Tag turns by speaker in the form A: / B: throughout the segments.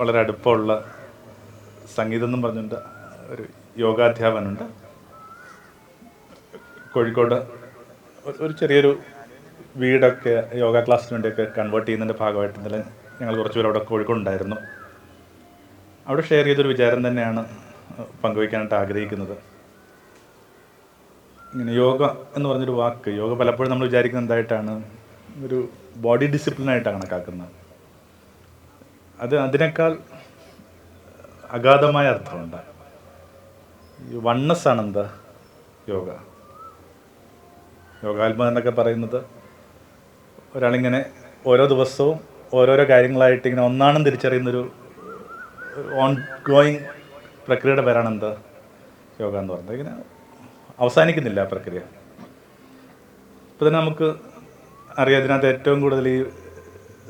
A: വളരെ അടുപ്പമുള്ള സംഗീതം എന്നും പറഞ്ഞുകൊണ്ട് ഒരു യോഗാധ്യാപനുണ്ട് കോഴിക്കോട് ഒരു- ചെറിയൊരു വീടൊക്കെ യോഗ ക്ലാസ്സിന് വേണ്ടിയൊക്കെ കൺവേർട്ട് ചെയ്യുന്നതിന്റെ ഭാഗമായിട്ട് ഇന്നലെ ഞങ്ങൾ കുറച്ച് പേര് അവിടെ കോഴിക്കോടുണ്ടായിരുന്നു. അവിടെ ഷെയർ ചെയ്തൊരു വിചാരം തന്നെയാണ് പങ്കുവയ്ക്കാനായിട്ട് ആഗ്രഹിക്കുന്നത്. ഇങ്ങനെ യോഗ എന്ന് പറഞ്ഞൊരു വാക്ക് യോഗ പലപ്പോഴും നമ്മൾ വിചാരിക്കുന്നത് എന്തായിട്ടാണ് ഒരു ബോഡി ഡിസിപ്ലിനായിട്ടാണ് കണക്കാക്കുന്നത്. അത് അതിനേക്കാൾ അഗാധമായ അർത്ഥമുണ്ട്. ഈ വണ്ണസ് ആണ് എന്താ യോഗ. യോഗാത്മ എന്നൊക്കെ പറയുന്നത് ഒരാളിങ്ങനെ ഓരോ ദിവസവും ഓരോരോ കാര്യങ്ങളായിട്ട് ഇങ്ങനെ ഒന്നാണെന്ന് തിരിച്ചറിയുന്നൊരു ഓൺ ഗോയിങ് പ്രക്രിയയുടെ പേരാണ് എന്താ യോഗ എന്ന് പറയുന്നത് ഇങ്ങനെ അവസാനിക്കുന്നില്ല ആ പ്രക്രിയ. ഇപ്പം തന്നെ നമുക്ക് അറിയാം ഇതിനകത്ത് ഏറ്റവും കൂടുതൽ ഈ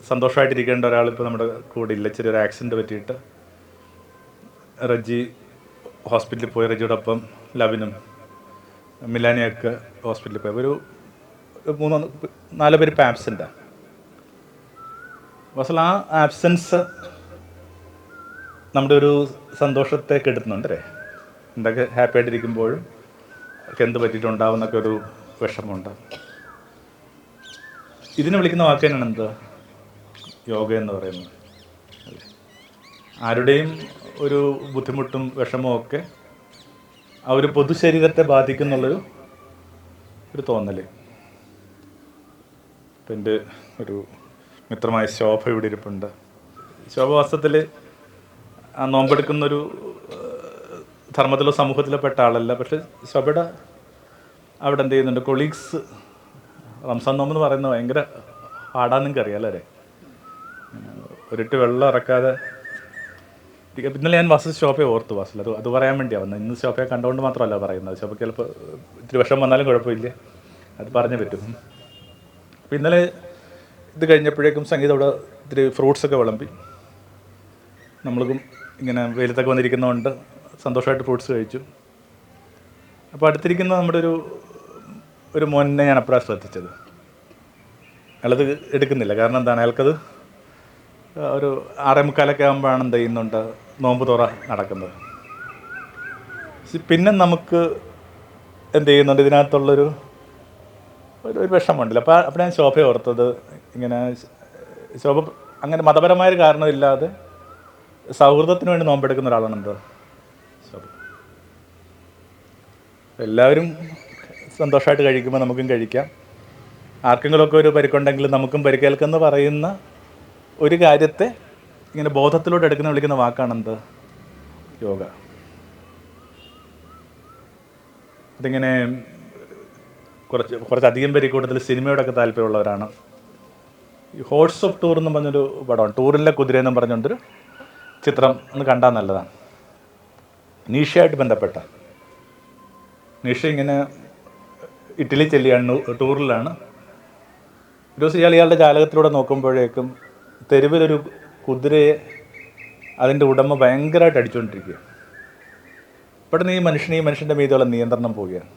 A: സന്തോഷമായിട്ടിരിക്കേണ്ട ഒരാൾ ഇപ്പോൾ നമ്മുടെ കൂടെ ഇല്ല. ചെറിയൊരു ആക്സിഡന്റ് പറ്റിയിട്ട് റജി ഹോസ്പിറ്റലിൽ പോയി. റജിയോടൊപ്പം ലവിനും മിലാനിയൊക്കെ ഹോസ്പിറ്റലിൽ പോയി. ഒരു മൂന്നോ നാല് പേര് ഇപ്പം ആബ്സെന്റാണ് അസൽ ആ ആബ്സെൻസ് നമ്മുടെ ഒരു സന്തോഷത്തെ കെടുത്തുന്നുണ്ട് അല്ലേ? എന്തൊക്കെ ഹാപ്പി ആയിട്ടിരിക്കുമ്പോഴും ഒക്കെ എന്ത് പറ്റിയിട്ടുണ്ടാവുന്നൊക്കെ ഒരു വിഷമമുണ്ട്. ഇതിനെ വിളിക്കുന്ന വാക്ക് എന്ത് യോഗ എന്ന് പറയുന്നത്. ആരുടെയും ഒരു ബുദ്ധിമുട്ടും വിഷമവും ഒക്കെ ആ ഒരു പൊതുശരീരത്തെ ബാധിക്കുന്നുള്ളൊരു ഒരു തോന്നൽ ഇപ്പം എന്റെ ഒരു മിത്രമായ ശോഭ ഇവിടെ ഇരിപ്പുണ്ട്. ശോഭ വാസ്തവത്തിൽ ആ നോമ്പെടുക്കുന്നൊരു ധർമ്മത്തിലോ സമൂഹത്തിലോ പെട്ട ആളല്ല. പക്ഷെ ശോഭയുടെ അവിടെ എന്ത് ചെയ്യുന്നുണ്ട്? കൊളീഗ്സ് റംസാൻ നോമ്പ് എന്ന് പറയുന്നത് ഭയങ്കര ഹാർഡാന്ന് നിങ്ങൾക്ക് അറിയാലോ അല്ലേ? ഒരിട്ട് വെള്ളം ഇറക്കാതെ ഇന്നലെ ഞാൻ ബസ് ഷോപ്പേ ഓർത്തു ബസ്സിൽ അത് അത് പറയാൻ വേണ്ടിയാണ് വന്നത് ഇന്ന് ഷോപ്പേ കണ്ടുകൊണ്ട് മാത്രമല്ല പറയുന്നത്. ഷോപ്പേ ചിലപ്പോൾ ഇത്തിരി വിഷം വന്നാലും കുഴപ്പമില്ല. അത് പറഞ്ഞു പറ്റും. അപ്പോൾ ഇന്നലെ ഇത് കഴിഞ്ഞപ്പോഴേക്കും സംഗീതം അവിടെ ഇത്തിരി ഫ്രൂട്ട്സൊക്കെ വിളമ്പി. നമ്മൾക്കും ഇങ്ങനെ വെയിലത്തൊക്കെ വന്നിരിക്കുന്നതുകൊണ്ട് സന്തോഷമായിട്ട് ഫ്രൂട്ട്സ് കഴിച്ചു. അപ്പോൾ അടുത്തിരിക്കുന്ന നമ്മുടെ ഒരു ഒരു മോനെ ഞാൻ അപ്പോഴാണ് ശ്രദ്ധിച്ചത്. അയാളത് എടുക്കുന്നില്ല. കാരണം എന്താണ്? അയാൾക്കത് ഒരു ആറേ മുക്കാലൊക്കെ ആകുമ്പോഴാണ് എന്ത് ചെയ്യുന്നുണ്ട്? നോമ്പ് തുറ നടക്കുന്നത്. പിന്നെ നമുക്ക് എന്ത് ചെയ്യുന്നുണ്ട്? ഇതിനകത്തുള്ളൊരു ഒരു ഒരു വിഷമമുണ്ടല്ലോ. അപ്പോൾ അപ്പോൾ ഞാൻ ശോഭ ഓർത്തത് ഇങ്ങനെ ശോഭ അങ്ങനെ മതപരമായൊരു കാരണമില്ലാതെ സൗഹൃദത്തിന് വേണ്ടി നോമ്പെടുക്കുന്ന ഒരാളാണ് എന്തോ ശോഭ. എല്ലാവരും സന്തോഷമായിട്ട് കഴിക്കുമ്പോൾ നമുക്കും കഴിക്കാം. ആർക്കെങ്കിലുമൊക്കെ ഒരു പരിക്കുണ്ടെങ്കിൽ നമുക്കും പരിക്കേൽക്കെന്ന് പറയുന്ന ഒരു കാര്യത്തെ ഇങ്ങനെ ബോധത്തിലോട്ട് എടുക്കുന്ന വിളിക്കുന്ന വാക്കാണ് എന്ത് യോഗ. അതിങ്ങനെ കുറച്ച് കുറച്ചധികം പേര് കൂടുതൽ സിനിമയോടൊക്കെ താല്പര്യമുള്ളവരാണ്. ഹോഴ്സ് ഓഫ് ടൂർ എന്ന് പറഞ്ഞൊരു പടമാണ്. ടൂറിലെ കുതിര എന്നും പറഞ്ഞുകൊണ്ടൊരു ചിത്രം ഒന്ന് കണ്ടാൽ നല്ലതാണ്. നീഷയായിട്ട് ബന്ധപ്പെട്ട. നീഷ ഇങ്ങനെ ഇറ്റലി ചെല്ലിയാണ് ടൂറിലാണ്. ഒരു ദിവസം ഇയാൾ ഇയാളുടെ ജാലകത്തിലൂടെ നോക്കുമ്പോഴേക്കും തെരുവിലൊരു കുതിരയെ അതിന്റെ ഉടമ ഭയങ്കരമായിട്ട് അടിച്ചുകൊണ്ടിരിക്കുക പെട്ടെന്ന് ഈ മനുഷ്യനെ ഈ മനുഷ്യന്റെ മീതെയുള്ള നിയന്ത്രണം പോവുകയാണ്.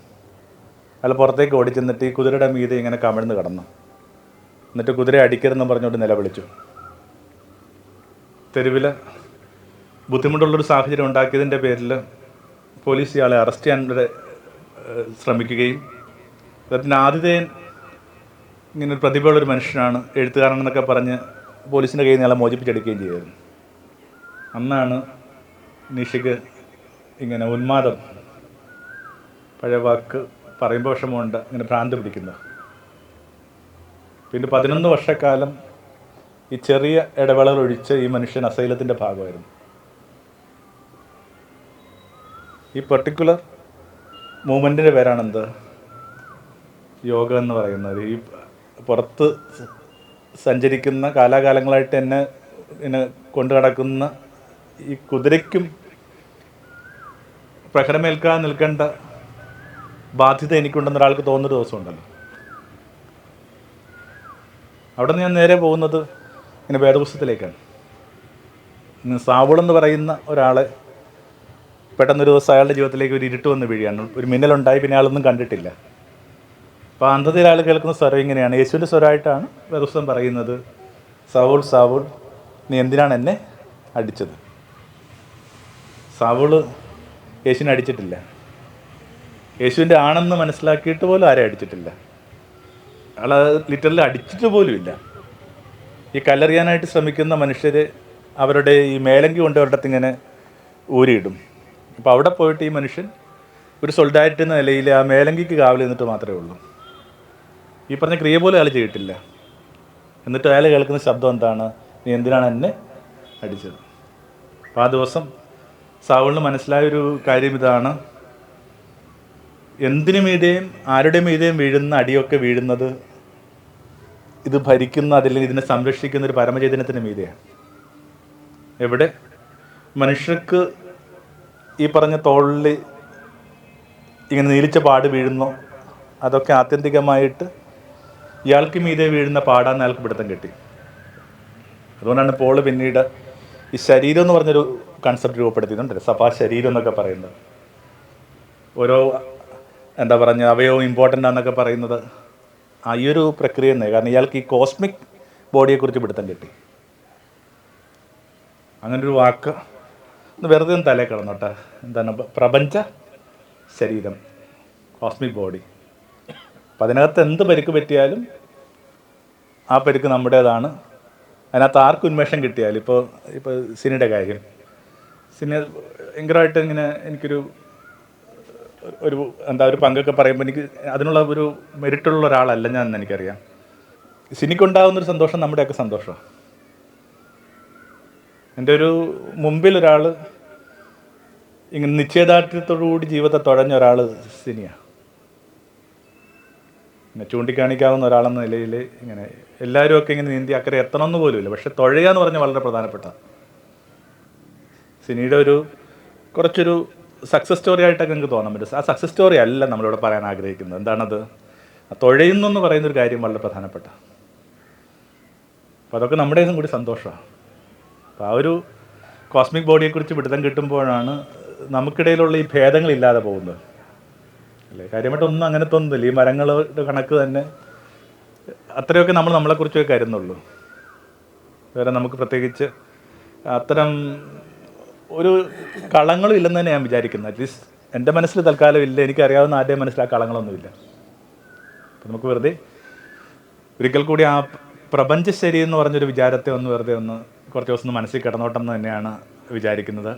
A: അല്ല പുറത്തേക്ക് ഓടിച്ചെന്നിട്ട് ഈ കുതിരയുടെ മീതെ ഇങ്ങനെ കമിഴ്ന്ന് കടന്നു. എന്നിട്ട് കുതിരയെ അടിക്കരുതെന്ന് പറഞ്ഞുകൊണ്ട് നിലവിളിച്ചു. തെരുവിൽ ബുദ്ധിമുട്ടുള്ളൊരു സാഹചര്യം ഉണ്ടാക്കിയതിന്റെ പേരിൽ പോലീസ് ഇയാളെ അറസ്റ്റ് ചെയ്യാൻ ശ്രമിക്കുകയും അതിന് ആതിഥേയൻ ഇങ്ങനെ പ്രതിഭയുള്ളൊരു മനുഷ്യനാണ് എഴുത്തുകാരനെന്നൊക്കെ പറഞ്ഞ് പോലീസിന്റെ കയ്യിൽ നിന്ന് ഇയാളെ മോചിപ്പിച്ചെടുക്കുകയും ചെയ്തായിരുന്നു. അന്നാണ് നിഷിക്ക് ഇങ്ങനെ ഉന്മാദം പഴയ വാക്ക് പറയുമ്പോൾ വിഷമമുണ്ട് ഇങ്ങനെ ഭ്രാന്ത് പിടിക്കുന്നത്. പിന്നെ പതിനൊന്ന് വർഷക്കാലം ഈ ചെറിയ ഇടവേളകൾ ഒഴിച്ച് ഈ മനുഷ്യൻ അസൈലത്തിന്റെ ഭാഗമായിരുന്നു. ഈ പെർട്ടിക്കുലർ മൂവ്മെന്റിന്റെ പേരാണെന്ത്? യോഗ എന്ന് പറയുന്നത്. ഈ പുറത്ത് സഞ്ചരിക്കുന്ന കാലാകാലങ്ങളായിട്ട് എന്നെ എന്നെ കൊണ്ടു നടക്കുന്ന ഈ കുതിരയ്ക്കും പ്രഹരമേൽക്കാൻ നിൽക്കേണ്ട ബാധ്യത എനിക്കുണ്ടെന്ന് ഒരാൾക്ക് തോന്നുന്നൊരു ദിവസമുണ്ടല്ലോ. അവിടെ നിന്ന് ഞാൻ നേരെ പോകുന്നത് ഇങ്ങനെ വേദപുസ്തകത്തിലേക്കാണ്. സാവുളെന്ന് പറയുന്ന ഒരാളെ പെട്ടെന്നൊരു ദിവസം അയാളുടെ ജീവിതത്തിലേക്ക് ഒരു ഇരുട്ട് വന്ന് വീഴുകയാണ്. ഒരു മിന്നലുണ്ടായി പിന്നെ അയാളൊന്നും കണ്ടിട്ടില്ല. അപ്പോൾ അന്ധതയിൽ ആൾ കേൾക്കുന്ന സ്വരം ഇങ്ങനെയാണ്. യേശുവിന്റെ സ്വരമായിട്ടാണ് വേദപുസ്തകം പറയുന്നത് സൗൾ സൗൾ നീ എന്തിനാണ് എന്നെ അടിച്ചത്? സൗൾ യേശുവിനെ അടിച്ചിട്ടില്ല. യേശുവിന്റെ ആണെന്ന് മനസ്സിലാക്കിയിട്ട് പോലും ആരെ അടിച്ചിട്ടില്ല. അയാൾ ലിറ്ററിൽ അടിച്ചിട്ട് പോലുമില്ല ഈ കല്ലെറിയാനായിട്ട് ശ്രമിക്കുന്ന മനുഷ്യർ അവരുടെ ഈ മേലങ്കി കൊണ്ട് ഒരിടത്ത് ഇങ്ങനെ ഊരിയിടും. അപ്പോൾ അവിടെ പോയിട്ട് ഈ മനുഷ്യൻ ഒരു സൊൾഡാരിറ്റി എന്ന നിലയിൽ ആ മേലങ്കിക്ക് കാവൽ നിന്നിട്ട് മാത്രമേ ഉള്ളൂ. ഈ പറഞ്ഞ ക്രിയ പോലും അയാൾ ചെയ്തിട്ടില്ല. എന്നിട്ട് അയാൾ കേൾക്കുന്ന ശബ്ദം എന്താണ്? നീ എന്തിനാണ് എന്നെ അടിച്ചത്? അപ്പം ആ ദിവസം സാവളിന് മനസ്സിലായൊരു കാര്യം ഇതാണ്. എന്തിനു മീതെയും ആരുടെ മീതെയും വീഴുന്ന അടിയൊക്കെ വീഴുന്നത് ഇത് ഭരിക്കുന്ന അതിൽ ഇതിനെ സംരക്ഷിക്കുന്ന ഒരു പരമചൈതന്യത്തിന് മീതെയാണ്. എവിടെ? മനുഷ്യർക്ക് ഈ പറഞ്ഞ തോളിൽ ഇങ്ങനെ നീലിച്ച പാട് വീഴുന്നോ? അതൊക്കെ ആത്യന്തികമായിട്ട് ഇയാൾക്ക് മീതെ വീഴുന്ന പാടാന്ന് അയാൾക്ക് പിടുത്തം കിട്ടി. അതുകൊണ്ടാണ് പോൾ പിന്നീട് ഈ ശരീരം എന്ന് പറഞ്ഞൊരു കൺസെപ്റ്റ് രൂപപ്പെടുത്തിയിട്ടുണ്ട്. സഭാ ശരീരം എന്നൊക്കെ പറയുന്നത്. ഓരോ എന്താ പറഞ്ഞ അവയവം ഇമ്പോർട്ടന്റ് ആണെന്നൊക്കെ പറയുന്നത് ആ ഈ ഒരു പ്രക്രിയ തന്നെ. കാരണം ഇയാൾക്ക് ഈ കോസ്മിക് ബോഡിയെക്കുറിച്ച് പിടുത്തം കിട്ടി. അങ്ങനൊരു വാക്ക് വെറുതെ ഒന്ന് തലേ കിടന്നോട്ടെ. എന്താണ് പ്രപഞ്ച ശരീരം കോസ്മിക് ബോഡി അപ്പം അതിനകത്ത് എന്ത് പരിക്ക് പറ്റിയാലും ആ പരിക്ക് നമ്മുടേതാണ്. അതിനകത്ത് ആർക്ക് ഉന്മേഷം കിട്ടിയാലും ഇപ്പോൾ ഇപ്പോൾ സിനിയുടെ കാര്യം. സിനി ഭയങ്കരമായിട്ട് ഇങ്ങനെ എനിക്കൊരു ഒരു എന്താ ഒരു പങ്കൊക്കെ പറയുമ്പോൾ എനിക്ക് അതിനുള്ള ഒരു മെരിറ്റുള്ള ഒരാളല്ല ഞാൻ എന്ന് എനിക്കറിയാം. സിനിക്കുണ്ടാകുന്നൊരു സന്തോഷം നമ്മുടെയൊക്കെ സന്തോഷമാണ് എന്റെ ഒരു മുമ്പിൽ ഒരാൾ ഇങ്ങനെ നിശ്ചയദാർഢ്യത്തോടുകൂടി ജീവിതത്തെ തുഴഞ്ഞ ഒരാൾ സിനിയാണ് പിന്നെ ചൂണ്ടിക്കാണിക്കാവുന്ന ഒരാളെന്ന നിലയിൽ ഇങ്ങനെ എല്ലാവരും ഒക്കെ ഇങ്ങനെ നീന്തി അക്കരെ എത്തണമെന്ന് പോലുമില്ല. പക്ഷെ തുഴയുക എന്ന് പറഞ്ഞാൽ വളരെ പ്രധാനപ്പെട്ട സിനിയുടെ ഒരു കുറച്ചൊരു സക്സസ് സ്റ്റോറി ആയിട്ടൊക്കെ നിങ്ങൾക്ക് തോന്നാൻ പറ്റും. ആ സക്സസ് സ്റ്റോറി അല്ല നമ്മളിവിടെ പറയാൻ ആഗ്രഹിക്കുന്നത്. എന്താണത്? തുഴയുന്നു എന്ന് പറയുന്ന ഒരു കാര്യം വളരെ പ്രധാനപ്പെട്ട. അപ്പോൾ അതൊക്കെ നമ്മുടേതും കൂടി സന്തോഷമാണ്. അപ്പോൾ ആ ഒരു കോസ്മിക് ബോഡിയെക്കുറിച്ച് പിടുത്തം കിട്ടുമ്പോഴാണ് നമുക്കിടയിലുള്ള ഈ ഭേദങ്ങളില്ലാതെ പോകുന്നത്. അല്ലേ? കാര്യമായിട്ട് ഒന്നും അങ്ങനത്തെ ഒന്നുമില്ല ഈ മരങ്ങളുടെ കണക്ക് തന്നെ അത്രയൊക്കെ നമ്മൾ നമ്മളെക്കുറിച്ചൊക്കെ കരുതുന്നുള്ളൂ. വേറെ നമുക്ക് പ്രത്യേകിച്ച് അത്തരം ഒരു കളങ്ങളും ഇല്ലെന്ന് തന്നെ ഞാൻ വിചാരിക്കുന്നത് അറ്റ്ലീസ്റ്റ് എന്റെ മനസ്സിൽ തൽക്കാലം ഇല്ല. എനിക്കറിയാവുന്ന ആരുടെയും മനസ്സിൽ ആ കളങ്ങളൊന്നുമില്ല അപ്പം നമുക്ക് വെറുതെ ഒരിക്കൽ കൂടി ആ പ്രപഞ്ചശരി എന്ന് പറഞ്ഞൊരു വിചാരത്തെ ഒന്ന് വെറുതെ ഒന്ന് കുറച്ച് ദിവസം മനസ്സിൽ കിടന്നോട്ടെന്ന് തന്നെയാണ് വിചാരിക്കുന്നത്.